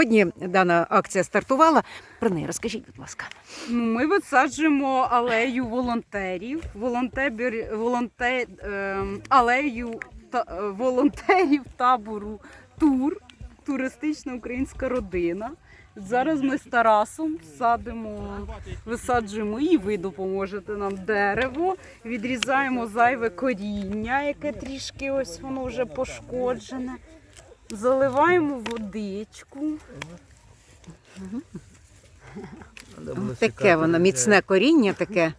Сьогодні дана акція стартувала. Про неї розкажіть, будь ласка. Ну, ми висаджуємо алею волонтерів, волонтер, волонтер, ем, алею та, е, волонтерів табору Тур, туристична українська родина. Зараз ми з Тарасом садимо, висаджуємо і ви допоможете нам дерево, відрізаємо зайве коріння, яке трішки ось воно вже пошкоджене. Заливаємо водичку. Таке воно міцне коріння, таке.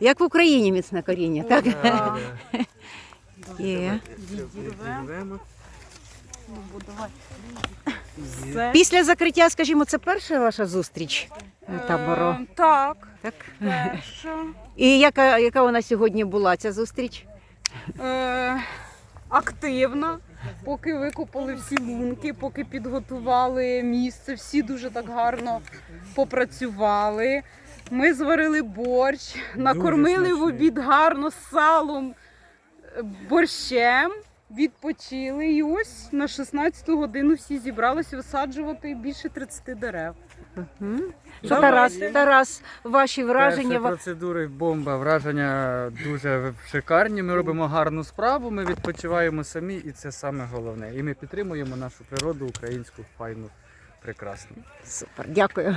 Як в Україні міцне коріння, так? Є. Відірвемо. Ну. Все. Після закриття, скажімо, це перша ваша зустріч е, табору. Е, Так, Так? перша. І яка, яка вона сьогодні була ця зустріч? Е, активна. Поки викопали всі лунки, поки підготували місце, всі дуже так гарно попрацювали. Ми зварили борщ, накормили в обід гарно з салом, е, борщем, відпочили. І ось на 16 годину всі зібралися висаджувати більше 30 дерев. Що, Тарас, Тарас, ваші враження? Перші ва- процедури бомба. Враження дуже шикарні. Ми робимо гарну справу, ми відпочиваємо самі, і це саме головне. І ми підтримуємо нашу природу українську, файну, прекрасну. Супер, дякую.